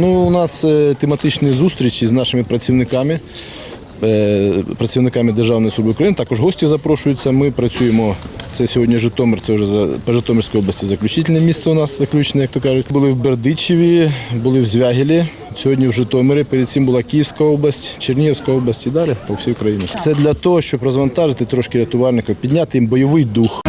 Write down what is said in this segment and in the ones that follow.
нас е, тематичні зустрічі з нашими працівниками, е, працівниками Державної служби України. Також гості запрошуються. Ми працюємо. Це сьогодні Житомир, це вже за по Житомирській області заключительне місце у нас заключне, як то кажуть. Були в Бердичеві, були в Звягілі. Сьогодні в Житомирі. Перед цим була Київська область, Чернігівська область і далі по всій Україні. Це для того, щоб розвантажити трошки рятувальників, підняти їм бойовий дух.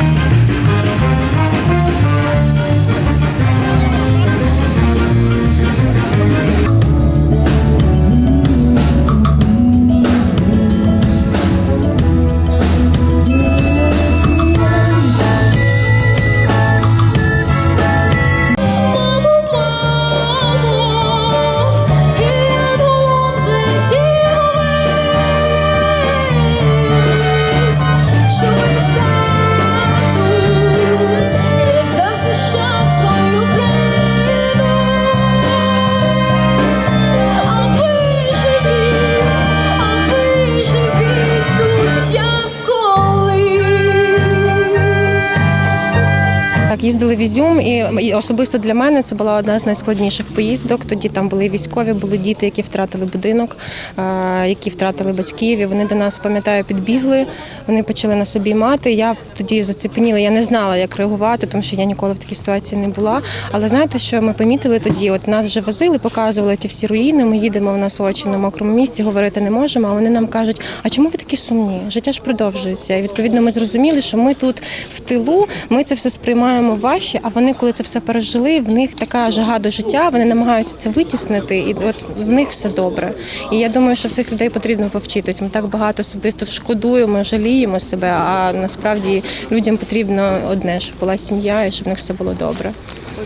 Їздили в Ізюм, і особисто для мене це була одна з найскладніших поїздок. Тоді там були військові, були діти, які втратили будинок, е, які втратили батьків. І вони до нас, пам'ятаю, підбігли. Вони почали нас обіймати. Я тоді зацепеніла, я не знала, як реагувати, тому що я ніколи в такій ситуації не була. Але знаєте, що ми помітили тоді? От нас вже возили, показували ті всі руїни. Ми їдемо в нас очі на мокрому місці, говорити не можемо. А вони нам кажуть: а чому ви такі сумні? Життя ж продовжується. І відповідно ми зрозуміли, що ми тут в тилу, ми це все сприймаємо важче, а вони, коли це все пережили, в них така жага до життя, вони намагаються це витіснити, і от в них все добре. І я думаю, що в цих людей потрібно повчитись. Ми так багато собі тут шкодуємо, жаліємо себе. А насправді людям потрібно одне, щоб була сім'я і щоб в них все було добре.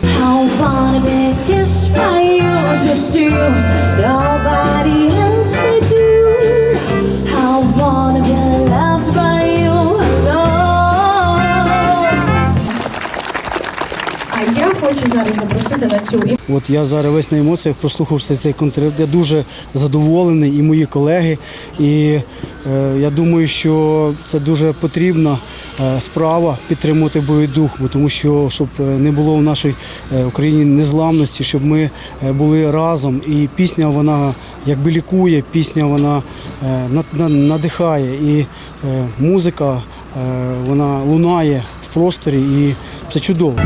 I wanna be kissed by you, just you, nobody запросити на цю От я зараз весь на емоціях прослухався цей концерт. Я дуже задоволений і мої колеги. І е, я думаю, що це дуже потрібна е, справа підтримувати бойовий дух, бо тому що щоб е, не було в нашій е, Україні незламності, щоб ми е, були разом. І пісня вона якби лікує, пісня вона е, на- на- надихає. І е, музика е, вона лунає в просторі, і це чудово.